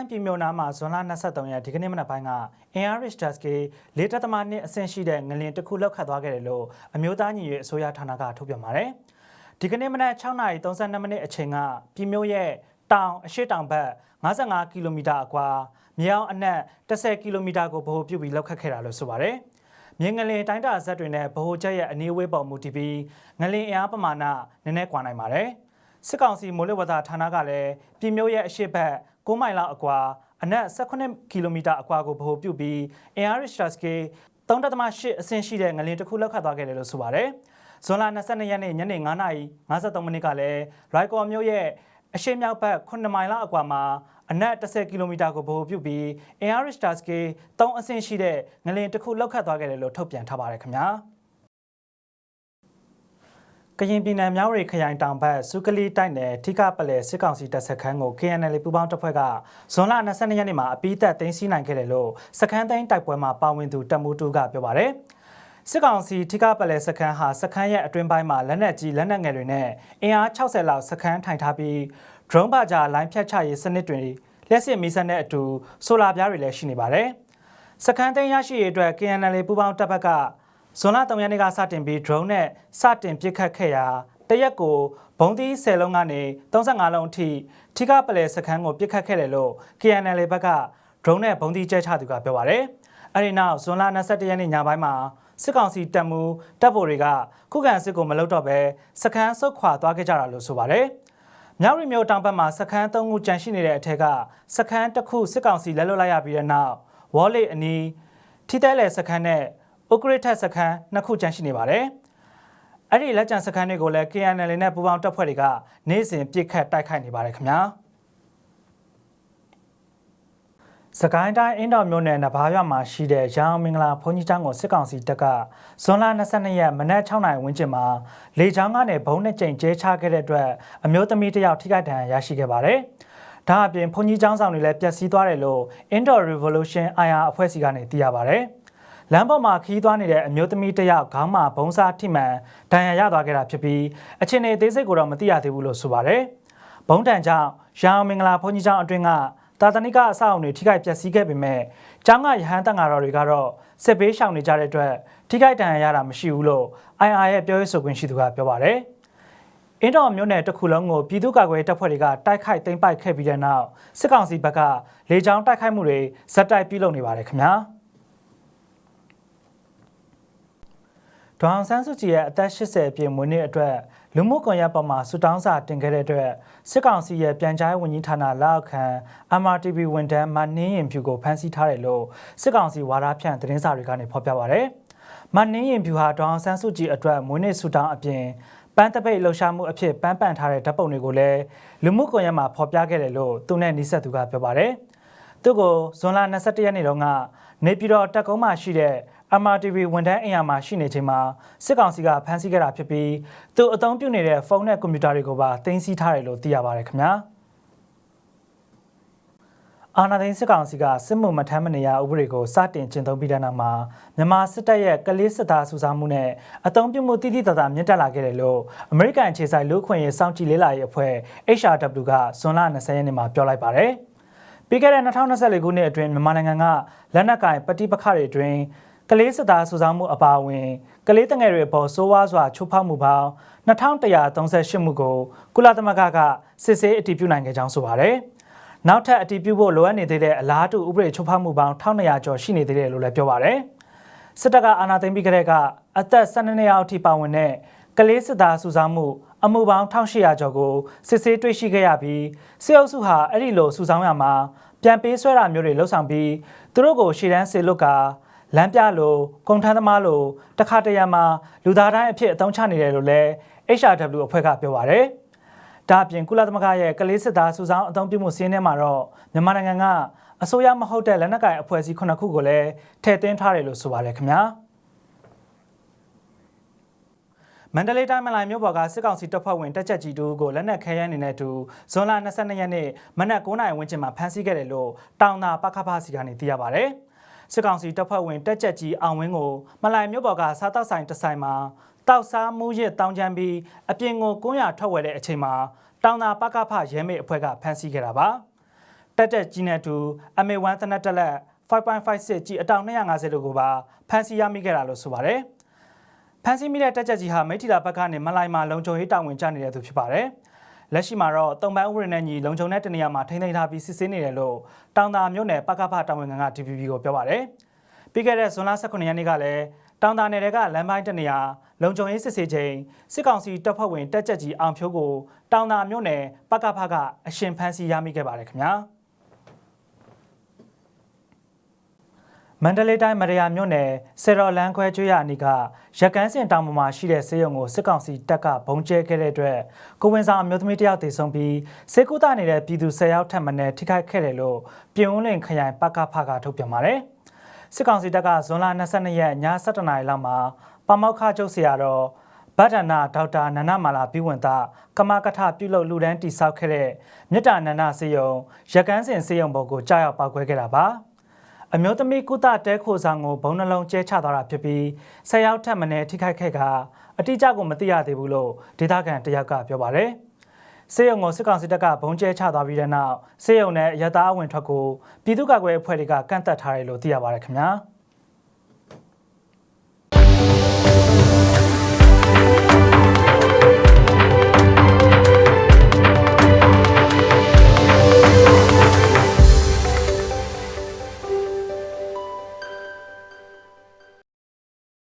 တိုင်းပြည်မြို့နာမှာဇွန်လ23ရက်ဒီကနေ့မနက်ပိုင်းက ARH Dask လေးတက်သမားနှစ်အဆင့်ရှိတဲ့ငလင်တစ်ခုလောက်ခတ်သွားခဲ့တယ်လို့အမျိုးသားညီညွတ်အစိုးရဌာနကထုတ်ပြန်ပါတယ်။ဒီကနေ့မနက်6:32မိနစ်အချိန်ကပြည်မြို့ရဲ့တောင်အရှိတောင်ဘက်55ကီလိုမီတာအကွာမြေအောင်အနက်10ကီလိုမီတာကိုဗဟိုပြုပြီးလောက်ခတ်ခဲ့တာလို့ဆိုပါတယ်။မြင်းငလင်တိုင်းတာဇက်တွေနဲ့ဗဟိုချက်ရဲ့အနည်းဝေးပေါ်မူတည်ပြီးငလင်အင်အားပမာဏနည်းနည်းကွာနိုင်ပါတယ်။စစ်ကောင်စီမိုးလေဝသဌာနကလည်းပြည်မြို့ရဲ့အရှိတ်ဘက် 9မိုင်လောက်အကွာအနက်18ကီလိုမီတာအကွာကိုဗဟိုပြုပြီး ARH Dask 3.8အဆင့်ရှိတဲ့ငလင်တစ်ခုလောက်ခတ်သွားခဲ့တယ်လို့ဆိုပါတယ်။ဇွန်လ22ရက်နေ့ညနေ9:53မိနစ်ကလည်းရိုက်ကော်မြို့ရဲ့အရှိမြောက်ဘက်9မိုင်လောက်အကွာမှာအနက်10ကီလိုမီတာကိုဗဟိုပြုပြီး ARH Dask 3အဆင့်ရှိတဲ့ငလင်တစ်ခုလောက်ခတ်သွားခဲ့တယ်လို့ထုတ်ပြန်ထားပါတယ်ခင်ဗျာ။ ကရင်ပြည်နယ်မြောက်ရီခရိုင်တောင်ဘက်စုကလီတိုက်နယ်ထိကပလဲစစ်ကောင်စီတပ်စခန်းကို KNL ပူးပေါင်းတပ်ဖွဲ့ကဇွန်လ22ရက်နေ့မှာအပိသက်သိမ်းဆည်းနိုင်ခဲ့တယ်လို့စခန်းသိမ်းတိုက်ပွဲမှာပါဝင်သူတပ်မှုတူကပြောပါတယ်။စစ်ကောင်စီထိကပလဲစခန်းဟာစခန်းရဲ့အတွင်းပိုင်းမှာလက်နက်ကြီးလက်နက်ငယ်တွေနဲ့အင်အား60လောက်စခန်းထိုင်ထားပြီး drone ပါကြလိုင်းဖြတ်ချရေးစနစ်တွေလျှက်စစ်မီးစက်နဲ့အတူဆိုလာပြားတွေလည်းရှိနေပါတယ်။စခန်းသိမ်းရရှိရေးအတွက် KNL ပူးပေါင်းတပ်ဘက်က ဇွန်လ3ရက်နေ့ကစတင်ပြီး drone နဲ့စတင်ပစ်ခတ်ခဲ့ရာတရက်ကိုဘုံသီး10လုံးကနေ35လုံးအထိထိကပလဲစခန်းကိုပစ်ခတ်ခဲ့တယ်လို့ KNL ဘက်က drone နဲ့ဘုံသီးကျဲချသူကပြောပါရယ်အဲ့ဒီနောက်ဇွန်လ22ရက်နေ့ညပိုင်းမှာစစ်ကောင်စီတပ်မှုတပ်ဗိုလ်တွေကခုခံစစ်ကိုမလုပ်တော့ဘဲစခန်းဆုတ်ခွာသွားခဲ့ကြတာလို့ဆိုပါတယ်။မြောက်ရီမျိုးတောင်ဘက်မှာစခန်း၃ခုကျန်ရှိနေတဲ့အထက်ကစခန်းတစ်ခုစစ်ကောင်စီလက်လွတ်လိုက်ရပြီးတဲ့နောက်ဝေါ်လိအနီးထိတဲလေစခန်းနဲ့ ဥကရစ်ထက်စခန်းနှစ်ခုကျန်ရှိနေပါတယ်။အဲ့ဒီလက်ကျန်စခန်းတွေကိုလည်း KNL နဲ့ပူးပေါင်းတပ်ဖွဲ့တွေကနေ့စဉ်ပစ်ခတ်တိုက်ခိုက်နေပါတယ်ခင်ဗျာ။စကိုင်းတိုင်းအင်းတော်မြို့နယ်နဘာရွာမှာရှိတဲ့ရန်အောင်မင်္ဂလာဘုန်းကြီးကျောင်းကိုစစ်ကောင်စီတပ်ကဇွန်လ22ရက်မနက်6နာရီဝန်းကျင်မှာလေကြောင်းကနေဘုံနှစ်ကြိမ်ကျဲချခဲ့တဲ့အတွက်အမျိုးသမီးတစ်ယောက်ထိခိုက်ဒဏ်ရာရရှိခဲ့ပါတယ်။ဒါအပြင်ဘုန်းကြီးကျောင်းဆောင်တွေလည်းပျက်စီးသွားတယ်လို့ Indoor Revolution IR အဖွဲ့အစည်းကနေသိရပါတယ်။ လမ်းပေါ်မှာခီးသွားနေတဲ့အမျိုးသမီးတစ်ယောက်ခေါင်းမှာဘုံစားထိမှန်ဒဏ်ရာရသွားခဲ့တာဖြစ်ပြီးအခြေအနေသေးစိတ်ကိုတော့မသိရသေးဘူးလို့ဆိုပါတယ်။ဘုံတန်ကြောင့်ရန်အောင်မင်္ဂလာဘုန်းကြီးကျောင်းအတွင်းကတာသနိကအဆောက်အုံတွေထိခိုက်ပျက်စီးခဲ့ပေမဲ့ကျောင်းကရဟန်းတန်ဃာတော်တွေကတော့စစ်ဘေးရှောင်နေကြတဲ့အတွက်ထိခိုက်ဒဏ်ရာရတာမရှိဘူးလို့ IR ရဲ့ပြောရေးဆိုခွင့်ရှိသူကပြောပါတယ်။အင်းတော်မြို့နယ်တစ်ခုလုံးကိုပြည်သူ့ကာကွယ်တပ်ဖွဲ့တွေကတိုက်ခိုက်သိမ်းပိုက်ခဲ့ပြီးတဲ့နောက်စစ်ကောင်စီဘက်ကလေကြောင်းတိုက်ခိုက်မှုတွေဇက်တိုက်ပြုလုပ်နေပါတယ်ခင်ဗျာ။ ဒေါအောင်ဆန်းစုကြည်ရဲ့အသက်80ပြည့်မွေးနေ့အတွက်လူမှုကွန်ရက်ပေါ်မှာဆူတောင်းစာတင်ခဲ့တဲ့အတွက်စစ်ကောင်စီရဲ့ပြန်ကြားဝန်ကြီးဌာနလက်အောက်ခံ MRTV ဝန်ထမ်းမနှင်းရင်ဖြူကိုဖမ်းဆီးထားတယ်လို့စစ်ကောင်စီဝါဒဖြန့်သတင်းစာတွေကနေဖော်ပြပါရယ်။မနှင်းရင်ဖြူဟာဒေါအောင်ဆန်းစုကြည်အတွက်မွေးနေ့ဆူတောင်းအပြင်ပန်းတပိတ်လှူရှာမှုအဖြစ်ပန်းပန့်ထားတဲ့ဓာတ်ပုံတွေကိုလည်းလူမှုကွန်ရက်မှာဖော်ပြခဲ့တယ်လို့သူနဲ့နှိဆက်သူကပြောပါရယ်။သူကိုဇွန်လ22ရက်နေ့တုန်းကနေပြည်တော်တက်ကုန်းမှာရှိတဲ့ MRTV ဝန်ထမ်းအိမ်ယာမှာရှိနေချိန်မှာစစ်ကောင်စီကဖမ်းဆီးခဲ့တာဖြစ်ပြီးသူအသုံးပြုနေတဲ့ဖုန်းနဲ့ကွန်ပျူတာတွေကိုပါတင်စီထားတယ်လို့သိရပါတယ်ခင်ဗျာအာနာသိန်းစစ်ကောင်စီကစစ်မှုမထမ်းမနေရဥပဒေကိုစတင်ကျင့်သုံးပြီးတဲ့နောက်မှာမြန်မာစစ်တပ်ရဲ့ကလေးစစ်သားစုဆောင်းမှုနဲ့အသုံးပြုမှုတိတိတသာမြင့်တက်လာခဲ့တယ်လို့အမေရိကန်အခြေစိုက်လူ့ခွင့်ရေးစောင့်ကြည့်လေးလာရေးအဖွဲ့ HRW ကဇွန်လ20ရက်နေ့မှာပြောလိုက်ပါတယ်ပြီးခဲ့တဲ့2024ခုနှစ်အတွင်းမြန်မာနိုင်ငံကလက်နက်ကင်ပဋိပက္ခတွေအတွင်း ကလေးစစ်သားစုဆောင်းမှုအပါအဝင်ကလေးတငယ်တွေပေါ်စိုးဝါးစွာချိုးဖောက်မှုပေါင်း2138မှုကိုကုလသမဂ္ဂကစစ်ဆေးအတည်ပြုနိုင်ခဲ့ကြောင်းဆိုပါတယ်။နောက်ထပ်အတည်ပြုဖို့လိုအပ်နေသေးတဲ့အလားတူဥပဒေချိုးဖောက်မှုပေါင်း1200ကျော်ရှိနေသေးတယ်လို့လည်းပြောပါတယ်။စစ်တပ်ကအာဏာသိမ်းပြီးကြတဲ့ကအသက်12နှစ်အောက်ထိပါဝင်တဲ့ကလေးစစ်သားစုဆောင်းမှုအမှုပေါင်း1800ကျော်ကိုစစ်ဆေးတွေ့ရှိခဲ့ရပြီးစစ်အုပ်စုဟာအဲ့ဒီလိုစုဆောင်းရမှာပြန်ပေးဆွဲတာမျိုးတွေလှုပ်ဆောင်ပြီးသူတို့ကိုရှေ့တန်းဆေလွတ်ကာ လမ်းပြလိုကုန်ထမ်းသမားလိုတခါတရံမှာလူသားတိုင်းအဖြစ်အသုံးချနေတယ်လို့လည်း HRW အဖွဲ့ကပြောပါရယ်ဒါအပြင်ကုလသမဂ္ဂရဲ့ကလေးစစ်သားစုဆောင်းအသုံးပြုမှုစီးရင်ထဲမှာတော့မြန်မာနိုင်ငံကအစိုးရမဟုတ်တဲ့လက်နက်ကိုင်အဖွဲ့အစည်းခုနှစ်ခုကိုလည်းထည့်သွင်းထားတယ်လို့ဆိုပါတယ်ခင်ဗျာမန္တလေးတိုင်းမလိုင်မြို့ပေါ်ကစစ်ကောင်စီတပ်ဖွဲ့ဝင်တက်ချက်ကြီးတို့ကိုလက်နက်ခဲယမ်းနေတဲ့အတူဇွန်လ22ရက်နေ့မနက်9:00နာရီဝန်းကျင်မှာဖမ်းဆီးခဲ့တယ်လို့တောင်သာပခဖစီကနေသိရပါဗျ။ စစ်ကောင်စီတပ်ဖွဲ့ဝင်တက်ချက်ကြီးအောင်ဝင်းကိုမလိုင်မြို့ပေါ်ကစားတောက်ဆိုင်တဆိုင်မှာတောက်စားမှုရစ်တောင်းချမ်းပြီးအပြင်ကို900ထွက်ဝယ်တဲ့အချိန်မှာတောင်သာပကဖရဲမေအဖွဲ့ကဖမ်းဆီးခဲ့တာပါတတက်တက်ကြီးနဲ့အတူ MA1 သနက်တက်လက်5.56ကြီးအတောင်250တို့ကိုပါဖမ်းဆီးရမိခဲ့တာလို့ဆိုပါတယ်။ဖမ်းဆီးမိတဲ့တက်ချက်ကြီးဟာမိထီလာဘက်ကနေမလိုင်မာလုံခြုံရေးတာဝန်ကျနေတဲ့သူဖြစ်ပါတယ်။ လက်ရှိမှာတော့တုံပန်းဥပဒေနဲ့ညီလုံခြုံတဲ့တနေရာမှာထိန်းသိမ်းထားပြီးစစ်ဆေးနေတယ်လို့တောင်သာမြို့နယ်ပကဖတာဝန်ခံက DPP ကိုပြောပါတယ်။ပြီးခဲ့တဲ့ဇွန်လ18ရက်နေ့ကလည်းတောင်သာနယ်ကလမ်းပိုင်းတနေရာလုံခြုံရေးစစ်ဆေးချိန်စစ်ကောင်စီတပ်ဖွဲ့ဝင်တက်ချက်ကြီးအောင်ဖြိုးကိုတောင်သာမြို့နယ်ပကဖကအရှင်ဖမ်းဆီးရမိခဲ့ပါတယ်ခင်ဗျာ။ မန္တလေးတိုင်းမရယာမြို့နယ်စေရော်လန်းခွဲကျွေးရအနီးကရကန်းစင်တောင်ပေါ်မှာရှိတဲ့ဆေးရုံကိုစစ်ကောင်စီတပ်ကဘုံကျဲခဲ့တဲ့အတွက်ကိုဝင်ဆောင်အမျိုးသမီးတယောက်တည်ဆုံပြီးစေကူတာနေတဲ့ပြည်သူ၁၀ယောက်ထပ်မံထိခိုက်ခဲ့တယ်လို့ပြည်ဦးလင်ခရိုင်ပကဖကထုတ်ပြန်ပါတယ်။စစ်ကောင်စီတပ်ကဇွန်လ22ရက်ည7:00နာရီလောက်မှာပမောက်ခကျုပ်ဆရာတော်ဗဒ္ဒနာဒေါက်တာနန္ဒမာလာပြီးဝင်သားကမကထပြုလုပ်လူဒန်းတိဆောက်ခဲ့တဲ့မြစ်တာနန္ဒစေယုံရကန်းစင်စေယုံဘော်ကိုကြားရောက်ပောက်ခွဲခဲ့တာပါ။ အမျိုးသမီးကုသတဲခိုဆောင်ကိုဘုံနှလုံးကျဲချသွားတာဖြစ်ပြီးဆယ်ယောက်ထက်မနည်းထိခိုက်ခဲ့ကအတိအကျကိုမသိရသေးဘူးလို့ဒေသခံတယောက်ကပြောပါတယ်။စေယုံကိုစစ်ကောင်စီတပ်ကဘုံကျဲချသွားပြီးတဲ့နောက်စေယုံနဲ့ရတာအဝင်ထွက်ကိုပြည်သူ့ကာကွယ်အဖွဲ့တွေကကန့်သက်ထားတယ်လို့သိရပါတယ်ခင်ဗျာ။